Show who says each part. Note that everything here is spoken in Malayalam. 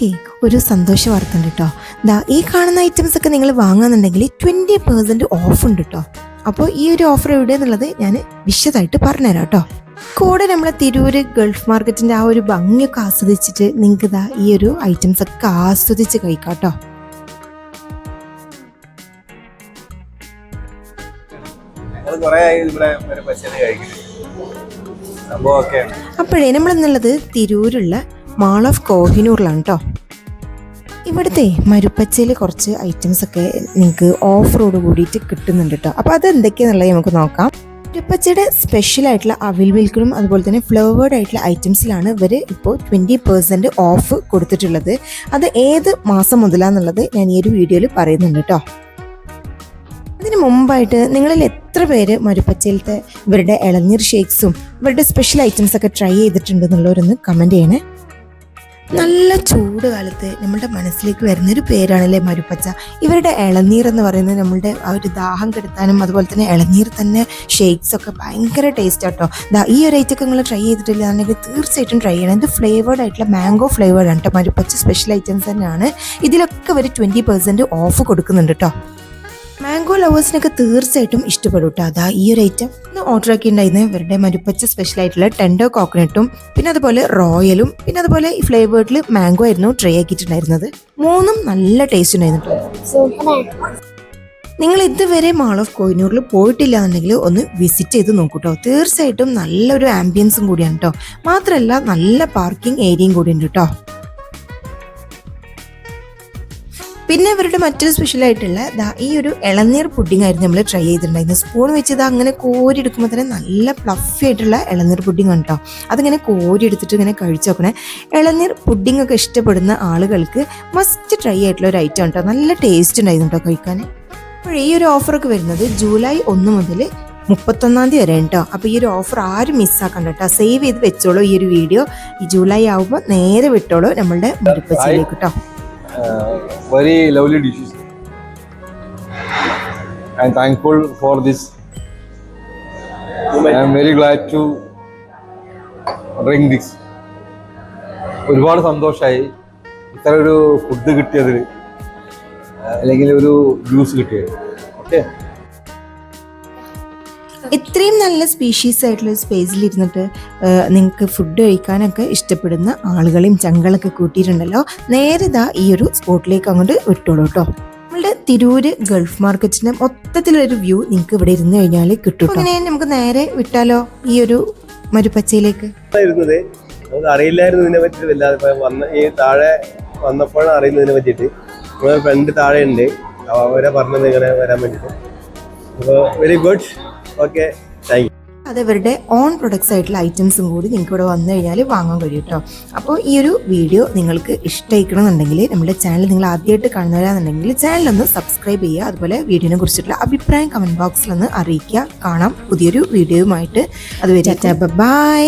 Speaker 1: നിങ്ങൾക്ക് ഒരു സന്തോഷ വാർത്ത ഉണ്ട് കേട്ടോ ദാ ഈ കാണുന്ന ഐറ്റംസ് ഒക്കെ നിങ്ങൾ വാങ്ങുന്നുണ്ടെങ്കിൽ ട്വന്റി പെർസെന്റ് ഓഫ് ഉണ്ട് കേട്ടോ അപ്പോൾ ഈ ഒരു ഓഫർ എവിടെയെന്നുള്ളത് ഞാൻ വിശദമായിട്ട് പറഞ്ഞുതരാം കേട്ടോ കൂടെ നമ്മളെ തിരൂര് ഗൾഫ് മാർക്കറ്റിന്റെ ആ ഒരു ഭംഗിയൊക്കെ ആസ്വദിച്ചിട്ട് നിങ്ങൾക്ക് ഇതാ ഈ ഒരു ഐറ്റംസ് ഒക്കെ ആസ്വദിച്ച് കഴിക്കാം കേട്ടോ അപ്പോഴേ നമ്മളെന്നുള്ളത് തിരൂരുള്ള മാൾ ഓഫ് കോഹിനൂറിലാണ് കേട്ടോ ഇവിടുത്തെ മരുപ്പച്ചയിൽ കുറച്ച് ഐറ്റംസ് ഒക്കെ നിങ്ങൾക്ക് ഓഫറോട് കൂടിയിട്ട് കിട്ടുന്നുണ്ട് കേട്ടോ അപ്പോൾ അത് എന്തൊക്കെയാണെന്നുള്ളത് നമുക്ക് നോക്കാം. മരുപ്പച്ചയുടെ സ്പെഷ്യൽ ആയിട്ടുള്ള അവിൽ മിൽക്കിലും അതുപോലെ തന്നെ ഫ്ലേവേഡ് ആയിട്ടുള്ള ഐറ്റംസിലാണ് ഇവർ ഇപ്പോൾ ട്വന്റി പെർസെന്റ് ഓഫ് കൊടുത്തിട്ടുള്ളത്. അത് ഏത് മാസം മുതലാന്നുള്ളത് ഞാൻ ഈ ഒരു വീഡിയോയിൽ പറയുന്നുണ്ട് കേട്ടോ അതിന് മുമ്പായിട്ട് നിങ്ങളിൽ എത്ര പേര് മരുപ്പച്ചയിലത്തെ ഇവരുടെ ഇളനീർ ഷേക്സും ഇവരുടെ സ്പെഷ്യൽ ഐറ്റംസ് ഒക്കെ ട്രൈ ചെയ്തിട്ടുണ്ടെന്നുള്ളവരൊന്ന് കമന്റ് ചെയ്യണേ. നല്ല ചൂട് കാലത്ത് നമ്മളുടെ മനസ്സിലേക്ക് വരുന്നൊരു പേരാണല്ലേ മരുപ്പച്ച. ഇവരുടെ ഇളനീർ എന്ന് പറയുന്നത് നമ്മളുടെ ആ ഒരു ദാഹം കെടുത്താനും അതുപോലെ തന്നെ ഇളനീർ തന്നെ ഷേക്സ് ഒക്കെ ഭയങ്കര ടേസ്റ്റ് ആട്ടോ ഈ ഒരു ഐറ്റൊക്കെ നിങ്ങൾ ട്രൈ ചെയ്തിട്ടില്ല എന്നുണ്ടെങ്കിൽ തീർച്ചയായിട്ടും ട്രൈ ചെയ്യണം. ഇത് ഫ്ലേവേർഡ് ആയിട്ടുള്ള മാംഗോ ഫ്ലേവേർഡ് ആണ് കേട്ടോ മരുപ്പച്ച സ്പെഷ്യൽ ഐറ്റംസ് തന്നെയാണ്. ഇതിലൊക്കെ അവർ ട്വന്റി പെർസെന്റ് ഓഫ് കൊടുക്കുന്നുണ്ട് കേട്ടോ മാംഗോ ലവേഴ്സിനൊക്കെ തീർച്ചയായിട്ടും ഇഷ്ടപ്പെടും കേട്ടോ അതാ ഈ ഒരു ഐറ്റം ഇന്ന് ഓർഡർ ആക്കി ഉണ്ടായിരുന്നത് ഇവരുടെ മരുപ്പച്ച സ്പെഷ്യൽ ആയിട്ടുള്ള ടെൻഡോ കോക്കനട്ടും പിന്നെ അതുപോലെ റോയലും പിന്നെ അതുപോലെ ഈ ഫ്ലേവേർഡിൽ മാംഗോ ആയിരുന്നു ട്രൈ ആക്കിയിട്ടുണ്ടായിരുന്നത്. മൂന്നും നല്ല ടേസ്റ്റ് ഉണ്ടായിരുന്നു കേട്ടോ നിങ്ങൾ ഇതുവരെ മാൾ ഓഫ് കോഹിനൂറിൽ പോയിട്ടില്ല എന്നുണ്ടെങ്കിൽ ഒന്ന് വിസിറ്റ് ചെയ്ത് നോക്കൂട്ടോ തീർച്ചയായിട്ടും നല്ലൊരു ആംബിയൻസും കൂടിയാണ് കേട്ടോ മാത്രമല്ല നല്ല പാർക്കിംഗ് ഏരിയയും കൂടി ഉണ്ട് കേട്ടോ പിന്നെ ഇവരുടെ മറ്റൊരു സ്പെഷ്യൽ ആയിട്ടുള്ള ദാ ഈ ഒരു ഇളനീർ പുഡിംഗ് ആയിരുന്നു നമ്മൾ ട്രൈ ചെയ്തിട്ടുണ്ടായിരുന്നത്. സ്പൂൺ വെച്ച് ഇത് അങ്ങനെ കോരി എടുക്കുമ്പോൾ തന്നെ നല്ല പ്ലഫി ആയിട്ടുള്ള ഇളനീർ പുഡിംഗ് ആണ് കേട്ടോ അതിങ്ങനെ കോരി എടുത്തിട്ട് ഇങ്ങനെ കഴിച്ചു നോക്കണേ. ഇളനീർ പുഡിംഗ് ഒക്കെ ഇഷ്ടപ്പെടുന്ന ആളുകൾക്ക് മസ്റ്റ് ട്രൈ ആയിട്ടുള്ള ഒരു ഐറ്റം കേട്ടോ നല്ല ടേസ്റ്റ് ഉണ്ടായിരുന്നു കേട്ടോ കഴിക്കാൻ അപ്പോൾ ഈ ഒരു ഓഫറൊക്കെ വരുന്നത് ജൂലൈ ഒന്ന് മുതൽ മുപ്പത്തൊന്നാം തീയതി വരെ കേട്ടോ അപ്പോൾ ഈ ഒരു ഓഫർ ആരും മിസ്സാക്കണ്ട കേട്ടോ സേവ് ചെയ്ത് വെച്ചോളൂ ഈ ഒരു വീഡിയോ ഈ ജൂലൈ ആവുമ്പോൾ നേരെ വിട്ടോളൂ നമ്മളുടെ മുരിപ്പച്ചയിലേക്ക് കേട്ടോ
Speaker 2: dishes I'm thankful for this I'm very glad to drink this ഒരുപാട് സന്തോഷമായി ഇത്ര ഒരു ഫുഡ് കിട്ടിയതിൽ അല്ലെങ്കിൽ ഒരു ജ്യൂസ് കിട്ടിയത് ഓക്കെ
Speaker 1: ഇത്രയും നല്ല സ്പീഷീസ് ആയിട്ടുള്ള സ്പേസിൽ ഇരുന്നിട്ട് നിങ്ങൾക്ക് ഫുഡ് കഴിക്കാനൊക്കെ ഇഷ്ടപ്പെടുന്ന ആളുകളെയും ചങ്കളൊക്കെ കൂട്ടിയിട്ടുണ്ടല്ലോ. നേരെ ഇതാ ഈ ഒരു സ്പോട്ടിലേക്ക് അങ്ങോട്ട് വിട്ടോളൂ കേട്ടോ നമ്മളുടെ തിരൂര് ഗൾഫ് മാർക്കറ്റിന്റെ മൊത്തത്തിലൊരു വ്യൂ നിങ്ങൾക്ക് ഇവിടെ ഇരുന്ന് കഴിഞ്ഞാൽ കിട്ടും അങ്ങനെ നമുക്ക് നേരെ വിട്ടാലോ ഈ ഒരു മരുപ്പച്ചയിലേക്ക്?
Speaker 3: ഇരുന്നത് നമുക്ക് അറിയില്ലായിരുന്നു ഇതിനെ പറ്റിയിട്ട് വല്ലാതെ വന്ന ഈ താഴെ വന്നപ്പോഴാണ് അറിയുന്നത് ഇതിനെ പറ്റിയിട്ട്. നമ്മുടെ ഫ്രണ്ട് താഴെ ഉണ്ട്. അവരെ പറഞ്ഞത് ഇങ്ങനെ വരാൻ വേണ്ടിയിട്ട്. അപ്പോൾ very good okay thank you
Speaker 1: അത് ഇവരുടെ ഓൺ പ്രൊഡക്ട്സ് ആയിട്ടുള്ള ഐറ്റംസും കൂടി നിങ്ങൾക്ക് ഇവിടെ വന്നു കഴിഞ്ഞാൽ വാങ്ങാൻ കഴിയും കേട്ടോ അപ്പോൾ ഈ ഒരു വീഡിയോ നിങ്ങൾക്ക് ഇഷ്ടമായിക്കണമെന്നുണ്ടെങ്കിൽ നമ്മുടെ ചാനൽ നിങ്ങൾ ആദ്യമായിട്ട് കാണുന്നവരാണെന്നുണ്ടെങ്കിൽ ചാനലൊന്ന് സബ്സ്ക്രൈബ് ചെയ്യുക. അതുപോലെ വീഡിയോനെ കുറിച്ചിട്ടുള്ള അഭിപ്രായം കമന്റ് ബോക്സിലൊന്ന് അറിയിക്കുക. കാണാം പുതിയൊരു വീഡിയോയുമായിട്ട് അതുവരെ ബൈ